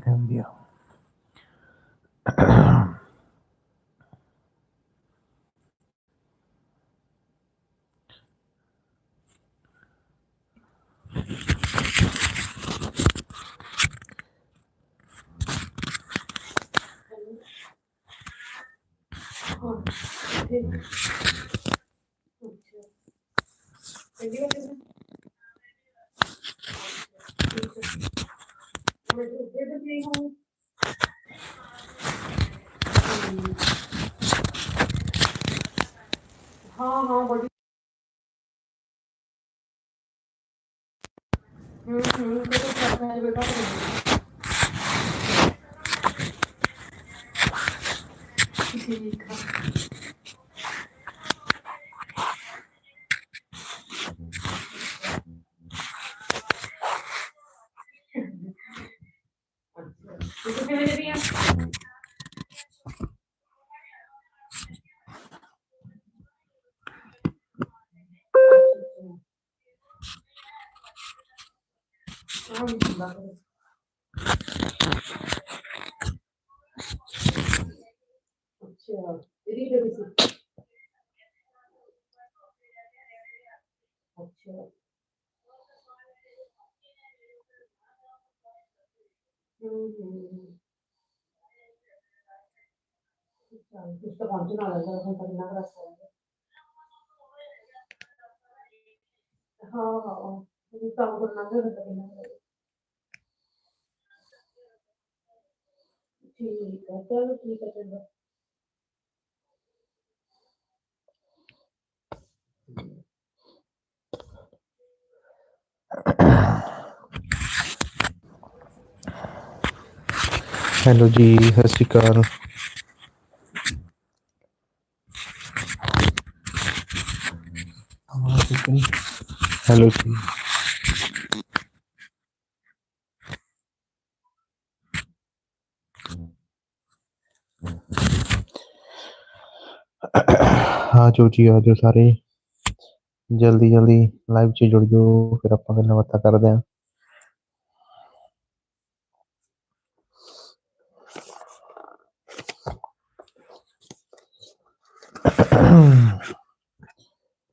cambio. 그러니까. Questo continuare a raccontare una grassella. हाँ हाँ काम करना हेलो जी सत श्रीकाल हेलो जी। ਜੀ ਆ ਜਾਓ ਜੀ ਆ ਜਾਓ ਸਾਰੇ ਜਲਦੀ ਜਲਦੀ ਲਾਈਵ 'ਚ ਜੁੜ ਜਾਓ ਫਿਰ ਆਪਾਂ ਗੱਲਾਂ ਬਾਤਾਂ ਕਰਦੇ ਹਾਂ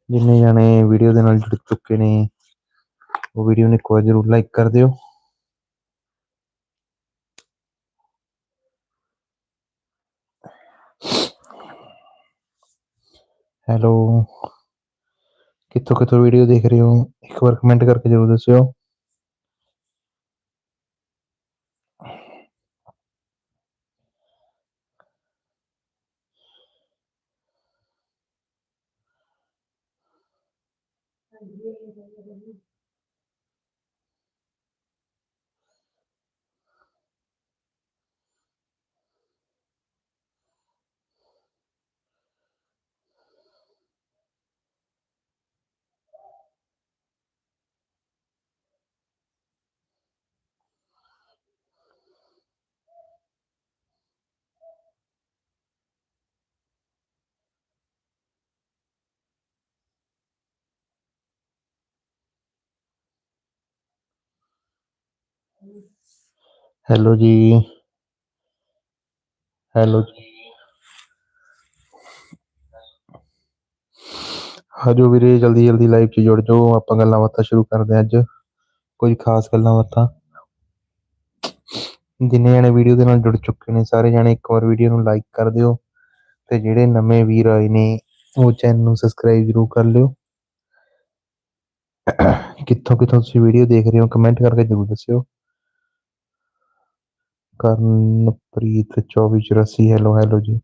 ਜਿੰਨੇ ਜਾਣੇ ਵੀਡੀਓ ਦੇ ਨਾਲ ਜੁੜ ਚੁੱਕੇ ਨੇ ਉਹ ਵੀਡੀਓ ਨੂੰ ਇੱਕ ਵਾਰ ਜ਼ਰੂਰ ਲਾਈਕ ਕਰ ਦਿਓ ਹੈਲੋ। ਕਿੱਥੋਂ ਕਿੱਥੋਂ ਵੀਡੀਓ ਦੇਖ ਰਹੇ ਹੋ? ਇੱਕ ਵਾਰ ਕਮੈਂਟ ਕਰਕੇ ਜ਼ਰੂਰ ਦੱਸਿਓ। ਹੈਲੋ ਜੀ। ਹੈਲੋ ਜੀ। ਆਜੋ ਵੀਰੇ, ਜਲਦੀ ਜਲਦੀ ਲਾਈਵ 'ਚ ਜੁੜ ਜਾਓ। ਆਪਾਂ ਗੱਲਾਂ ਬਾਤਾਂ ਸ਼ੁਰੂ ਕਰਦੇ ਹਾਂ ਅੱਜ। ਕੁਝ ਖਾਸ ਗੱਲਾਂ ਬਾਤਾਂ। ਜਿੰਨੇ ਜਣੇ ਵੀਡੀਓ ਦੇ ਨਾਲ ਜੁੜ ਚੁੱਕੇ ਨੇ, ਸਾਰੇ ਜਣੇ ਇੱਕ ਵਾਰ ਵੀਡੀਓ ਨੂੰ ਲਾਈਕ ਕਰ ਦਿਓ। ਤੇ ਜਿਹੜੇ ਨਵੇਂ ਵੀਰ ਆਏ ਨੇ, ਉਹ ਚੈਨਲ ਨੂੰ ਸਬਸਕ੍ਰਾਈਬ ਜ਼ਰੂਰ ਕਰ ਲਿਓ। ਕਿੱਥੋਂ ਕਿੱਥੋਂ ਤੁਸੀਂ ਵੀਡੀਓ ਦੇਖ ਰਹੇ ਹੋ ਕਮੈਂਟ ਕਰਕੇ ਜ਼ਰੂਰ ਦੱਸਿਓ। ਕਰਨਪ੍ਰੀਤ 2484 ਹੈਲੋ ਹੈਲੋ ਜੀ।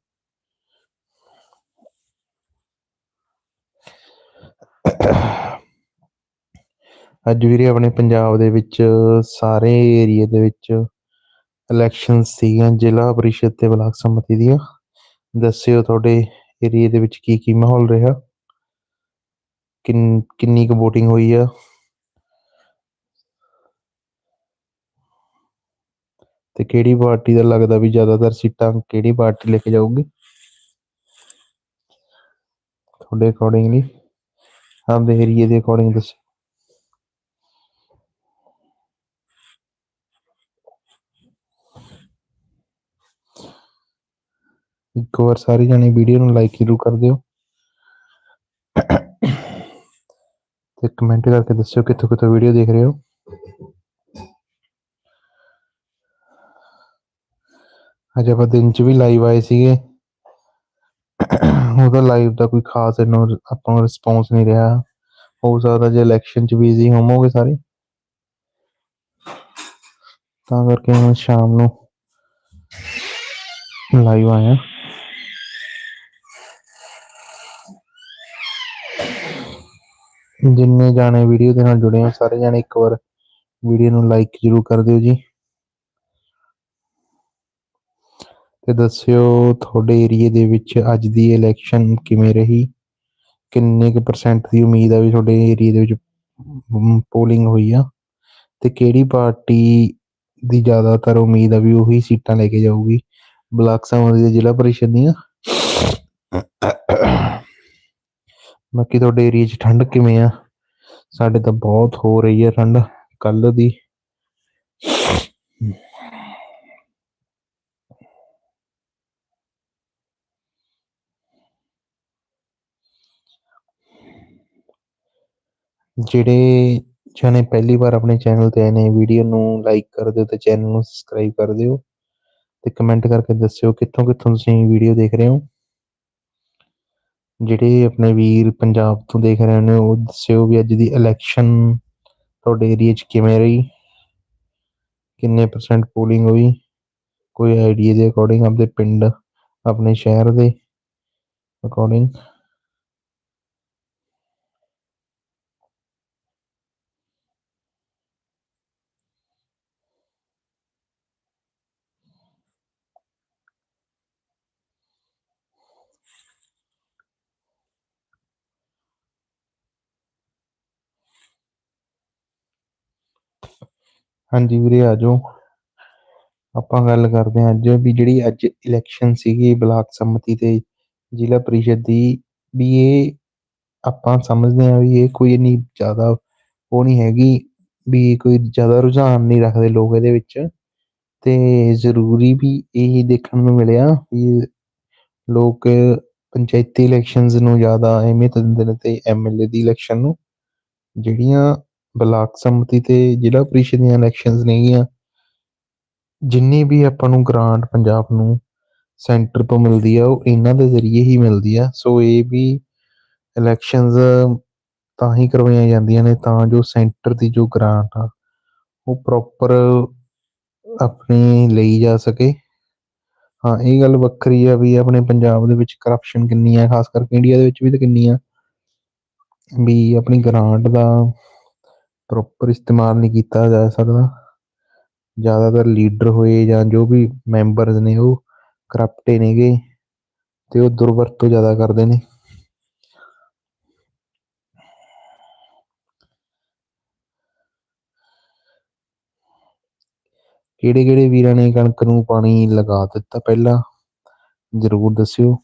ਅੱਜ ਵੀਰੇ ਆਪਣੇ ਪੰਜਾਬ ਦੇ ਵਿੱਚ ਸਾਰੇ ਏਰੀਆ ਦੇ ਵਿੱਚ ਇਲੈਕਸ਼ਨ ਸੀਗੀਆਂ ਜ਼ਿਲ੍ਹਾ ਪਰਿਸ਼ਦ ਤੇ ਬਲਾਕ ਸੰਮਤੀ ਦੀਆਂ। ਦੱਸਿਓ ਤੁਹਾਡੇ ਏਰੀਆ ਦੇ ਵਿੱਚ ਕੀ ਕੀ ਮਾਹੌਲ ਰਿਹਾ? ਕਿੰਨੀ ਕੁ VOTING ਹੋਈ ਆ? ਤੇ ਕਿਹੜੀ ਪਾਰਟੀ ਦਾ ਲੱਗਦਾ ਵੀ ਜ਼ਿਆਦਾਤਰ ਸੀਟਾਂ ਕਿਹੜੀ ਪਾਰਟੀ ਲੈ ਕੇ ਜਾਊਗੀ ਤੁਹਾਡੇ ਅਕੋਰਡਿੰਗਲੀ ਆਪਦੇ ਏਰੀਏ ਦੇ ਅਕੋਰਡਿੰਗ ਦੱਸਿਓ ਇੱਕ ਵਾਰ ਸਾਰੇ ਜਣੇ ਵੀਡੀਓ ਨੂੰ ਲਾਈਕ ਜ਼ਰੂਰ ਕਰ ਦਿਓ ਤੇ ਕਮੈਂਟ ਕਰਕੇ ਦੱਸਿਓ ਕਿੱਥੋਂ ਕਿੱਥੋਂ ਵੀਡੀਓ ਦੇਖ ਰਹੇ ਹੋ ਅੱਜ ਆਪਾਂ ਦਿਨ ਚ ਵੀ ਲਾਈਵ ਆਏ ਸੀਗੇ ਉਹਦਾ ਲਾਈਵ ਦਾ ਕੋਈ ਖਾਸ ਇੰਨਾ ਆਪਾਂ ਨੂੰ ਰਿਸਪੌਂਸ ਨਹੀਂ ਰਿਹਾ ਹੋ ਸਕਦਾ ਜੇ ਇਲੈਕਸ਼ਨ ਚ ਬਿਜ਼ੀ ਹੋਵੋਗੇ ਸਾਰੇ ਤਾਂ ਕਰਕੇ ਹੁਣ ਸ਼ਾਮ ਨੂੰ ਲਾਈਵ ਆਇਆ ਜਿੰਨੇ ਜਾਣੇ ਵੀਡੀਓ ਦੇ ਨਾਲ ਜੁੜੇ ਹੋ ਸਾਰੇ ਜਾਣੇ ਇੱਕ ਵਾਰ ਵੀਡੀਓ ਨੂੰ ਲਾਈਕ ਜ਼ਰੂਰ ਕਰ ਦਿਓ ਜੀ ਤੇ ਦੱਸਿਓ ਤੁਹਾਡੇ ਏਰੀਏ ਦੇ ਵਿੱਚ ਅੱਜ ਦੀ ਇਲੈਕਸ਼ਨ ਕਿਵੇਂ ਰਹੀ? ਕਿੰਨੇ ਕੁ ਪਰਸੈਂਟ ਦੀ ਉਮੀਦ ਆ ਵੀ ਤੁਹਾਡੇ ਏਰੀਏ ਦੇ ਵਿੱਚ ਪੋਲਿੰਗ ਹੋਈ ਆ? ਤੇ ਕਿਹੜੀ ਪਾਰਟੀ ਦੀ ਜ਼ਿਆਦਾਤਰ ਉਮੀਦ ਆ ਵੀ ਉਹੀ ਸੀਟਾਂ ਲੈ ਕੇ ਜਾਊਗੀ? ਬਲਾਕ ਸਮਿਤੀ ਦੇ ਜ਼ਿਲ੍ਹਾ ਪਰਿਸ਼ਦ ਦੀਆਂ। ਬਾਕੀ ਤੁਹਾਡੇ ਏਰੀਏ 'ਚ ਠੰਡ ਕਿਵੇਂ ਆ? ਸਾਡੇ ਤਾਂ ਬਹੁਤ ਹੋ ਰਹੀ ਹੈ ਠੰਡ ਕੱਲ ਦੀ। ਜਿਹੜੇ ਜਣੇ ਪਹਿਲੀ ਵਾਰ ਆਪਣੇ ਚੈਨਲ ਤੇ ਆਏ ਨੇ ਵੀਡੀਓ ਨੂੰ ਲਾਈਕ ਕਰ ਦਿਓ ਤੇ ਚੈਨਲ ਨੂੰ ਸਬਸਕ੍ਰਾਈਬ ਕਰ ਦਿਓ ਤੇ ਕਮੈਂਟ ਕਰਕੇ ਦੱਸਿਓ ਕਿੱਥੋਂ ਕਿੱਥੋਂ ਤੁਸੀਂ ਵੀਡੀਓ ਦੇਖ ਰਹੇ ਹੋ। ਜਿਹੜੇ ਆਪਣੇ ਵੀਰ ਪੰਜਾਬ ਤੋਂ ਦੇਖ ਰਹੇ ਨੇ, ਉਹ ਦੱਸਿਓ ਵੀ ਅੱਜ ਦੀ ਇਲੈਕਸ਼ਨ ਤੁਹਾਡੇ ਏਰੀਆ 'ਚ ਕਿਵੇਂ ਰਹੀ, ਕਿੰਨੇ ਪਰਸੈਂਟ ਪੋਲਿੰਗ ਹੋਈ, ਕੋਈ ਆਈਡੀਆ ਦੇ ਅਕੋਰਡਿੰਗ ਆਪਣੇ ਪਿੰਡ, ਆਪਣੇ ਸ਼ਹਿਰ ਦੇ ਅਕੋਰਡਿੰਗ ਹਾਂਜੀ ਵੀਰੇ, ਆ ਜਾਓ। ਆਪਾਂ ਗੱਲ ਕਰਦੇ ਹਾਂ ਅੱਜ ਵੀ ਜਿਹੜੀ ਅੱਜ ਇਲੈਕਸ਼ਨ ਸੀਗੀ ਬਲਾਕ ਸੰਮਤੀ ਤੇ ਜ਼ਿਲ੍ਹਾ ਪਰਿਸ਼ਦ ਦੀ, ਵੀ ਇਹ ਆਪਾਂ ਸਮਝਦੇ ਹਾਂ ਵੀ ਇਹ ਕੋਈ ਇੰਨੀ ਜ਼ਿਆਦਾ ਉਹ ਨਹੀਂ ਹੈਗੀ ਵੀ ਕੋਈ ਜ਼ਿਆਦਾ ਰੁਝਾਨ ਨਹੀਂ ਰੱਖਦੇ ਲੋਕ ਇਹਦੇ ਵਿੱਚ। ਤੇ ਜ਼ਰੂਰੀ ਵੀ ਇਹ ਦੇਖਣ ਨੂੰ ਮਿਲਿਆ ਵੀ ਲੋਕ ਪੰਚਾਇਤੀ ਇਲੈਕਸ਼ਨਸ ਨੂੰ ਜ਼ਿਆਦਾ ਅਹਿਮੀਅਤ ਦਿੰਦੇ ਨੇ ਤੇ ਐਮਐਲਏ ਦੀ ਇਲੈਕਸ਼ਨ ਨੂੰ, ਜਿਹੜੀਆਂ ਬਲਾਕ ਸੰਮਤੀ ਤੇ ਜ਼ਿਲ੍ਹਾ ਪਰਿਸ਼ਦ ਦੀਆਂ ਇਲੈਕਸ਼ਨਸ ਨੇਗੀਆਂ। ਜਿੰਨੀ ਵੀ ਆਪਾਂ ਨੂੰ ਗ੍ਰਾਂਟ ਪੰਜਾਬ ਨੂੰ ਸੈਂਟਰ ਤੋਂ ਮਿਲਦੀ ਆ, ਉਹ ਇਹਨਾਂ ਦੇ ਜ਼ਰੀਏ ਹੀ ਮਿਲਦੀ ਆ। ਸੋ ਇਹ ਵੀ ਇਲੈਕਸ਼ਨਸ ਤਾਂ ਹੀ ਕਰਵਾਈਆਂ ਜਾਂਦੀਆਂ ਨੇ, ਤਾਂ ਜੋ ਸੈਂਟਰ ਦੀ ਜੋ ਗ੍ਰਾਂਟ ਆ, ਉਹ ਪ੍ਰੋਪਰ ਆਪਣੀ ਲਈ ਜਾ ਸਕੇ। ਹਾਂ, ਇਹ ਗੱਲ ਵੱਖਰੀ ਆ ਵੀ ਆਪਣੇ ਪੰਜਾਬ ਦੇ ਵਿੱਚ ਕਰਪਸ਼ਨ ਕਿੰਨੀ ਆ, ਖਾਸ ਕਰਕੇ ਇੰਡੀਆ ਦੇ ਵਿੱਚ ਵੀ ਤਾਂ ਕਿੰਨੀ ਆ। ਵੀ ਆਪਣੀ ਗ੍ਰਾਂਟ ਦਾ ਪ੍ਰੋਪਰ ਇਸਤੇਮਾਲ ਨਹੀਂ ਕੀਤਾ ਜਾ ਸਕਦਾ। ਜ਼ਿਆਦਾਤਰ ਲੀਡਰ ਹੋਏ ਜਾਂ ਜੋ ਵੀ ਮੈਂਬਰਸ ਨੇ ਉਹ ਕਰਪਟੇ ਨੇਗੇ ਤੇ ਉਹ ਦੁਰਵਰਤੋਂ ਜ਼ਿਆਦਾ ਕਰਦੇ ਨੇ। ਕਿਹੜੇ ਕਿਹੜੇ ਵੀਰਾਂ ਨੇ ਕਣਕ ਨੂੰ ਪਾਣੀ ਲਗਾ ਦਿੱਤਾ ਪਹਿਲਾਂ? ਜ਼ਰੂਰ ਦੱਸਿਓ।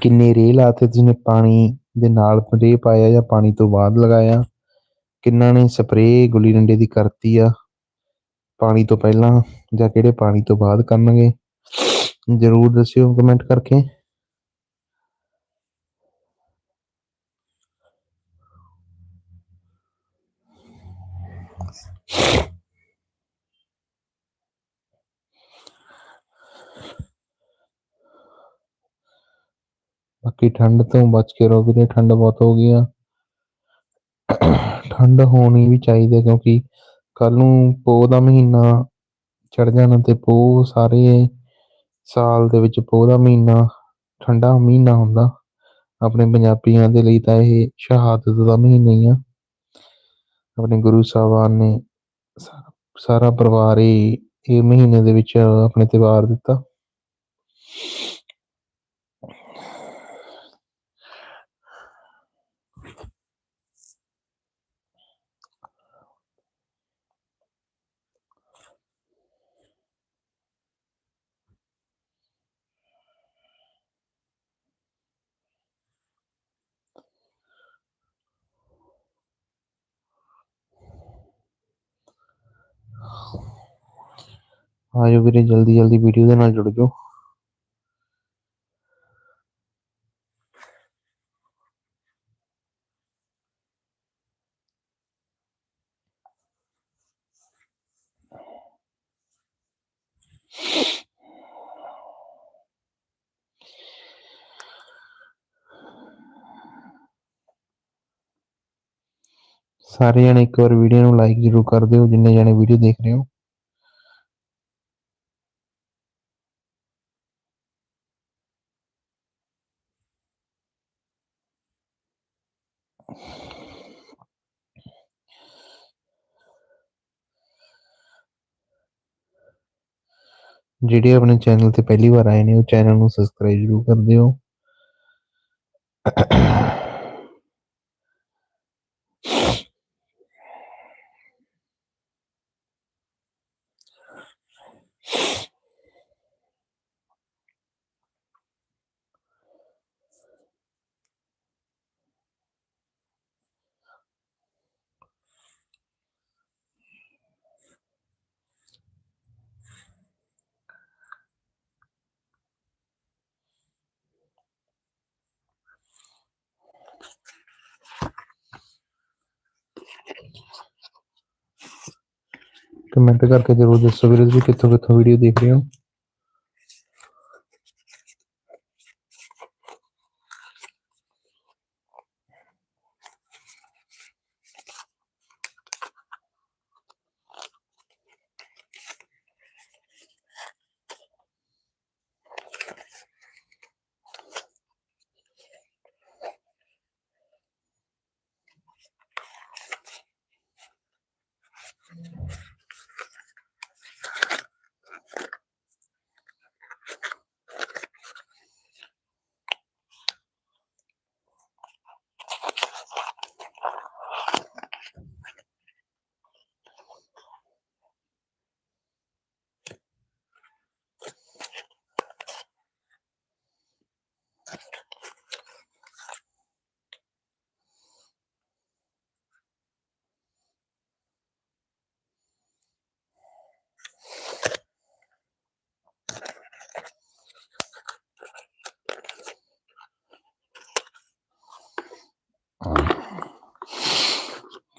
ਕਿੰਨੇ ਰੇਹ ਲਾਤੇ ਤੁਸੀਂ ਨੇ ਪਾਣੀ ਦੇ ਨਾਲ ਰੇਹ ਪਾਇਆ ਜਾਂ ਪਾਣੀ ਤੋਂ ਬਾਅਦ ਲਗਾਇਆ? ਕਿੰਨਾ ਨੇ ਸਪਰੇਅ ਗੁੱਲੀ ਡੰਡੇ ਦੀ ਕਰਤੀ ਆ ਪਾਣੀ ਤੋਂ ਪਹਿਲਾਂ ਜਾਂ ਕਿਹੜੇ ਪਾਣੀ ਤੋਂ ਬਾਅਦ ਕਰਨਗੇ ਜ਼ਰੂਰ ਦੱਸਿਓ ਕਮੈਂਟ ਕਰਕੇ ਬਾਕੀ ਠੰਡ ਤੋਂ ਬਚ ਕੇ ਰਹੋ ਵੀਰੇ ਠੰਡ ਬਹੁਤ ਹੋ ਗਈ ਆ ਠੰਡ ਹੋਣੀ ਵੀ ਚਾਹੀਦੀ ਹੈ ਕਿਉਂਕਿ ਕੱਲ ਨੂੰ ਪੋਹ ਦਾ ਮਹੀਨਾ ਚੜ ਜਾਣਾ ਤੇ ਪੋਹ ਸਾਰੇ ਸਾਲ ਦੇ ਵਿੱਚ ਪੋਹ ਦਾ ਮਹੀਨਾ, ਠੰਡਾ ਮਹੀਨਾ ਹੁੰਦਾ। ਆਪਣੇ ਪੰਜਾਬੀਆਂ ਦੇ ਲਈ ਤਾਂ ਇਹ ਸ਼ਹਾਦਤ ਦਾ ਮਹੀਨਾ ਹੀ ਆ। ਆਪਣੇ ਗੁਰੂ ਸਾਹਿਬਾਨ ਨੇ ਸਾਰਾ ਪਰਿਵਾਰ ਹੀ ਇਹ ਮਹੀਨੇ ਦੇ ਵਿੱਚ ਆਪਣੇ ਤੇ ਦਿੱਤਾ। ਆਜੋ ਵੀਰੇ ਜਲਦੀ ਜਲਦੀ ਵੀਡੀਓ ਦੇ ਨਾਲ ਜੁੜ ਜਾਓ ਸਾਰੇ ਜਣੇ ਇੱਕ ਵਾਰ ਵੀਡੀਓ ਨੂੰ ਲਾਈਕ ਜ਼ਰੂਰ ਕਰ ਦਿਓ ਜਿੰਨੇ ਜਣੇ ਵੀਡੀਓ ਦੇਖ ਰਹੇ ਹੋ ਜਿਹੜੇ ਆਪਣੇ ਚੈਨਲ ਤੇ ਪਹਿਲੀ ਵਾਰ ਆਏ ਨੇ ਉਹ ਚੈਨਲ ਨੂੰ ਸਬਸਕ੍ਰਾਈਬ ਜ਼ਰੂਰ ਕਰ ਦਿਓ ਕਮੈਂਟ ਕਰਕੇ ਜ਼ਰੂਰ ਦੱਸੋ ਵੀਰੇ ਤੁਸੀਂ ਕਿੱਥੋਂ ਕਿੱਥੋਂ ਵੀਡੀਓ ਦੇਖ ਰਹੇ ਹੋ?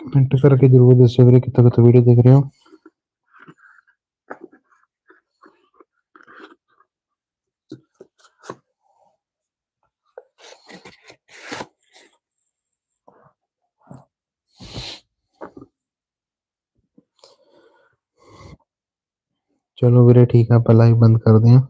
कमेंट करके ज़रूर दसियो कि तक वीडियो देख रहे हो। चलो वीरे ठीक है पलाई बंद कर दियाँ।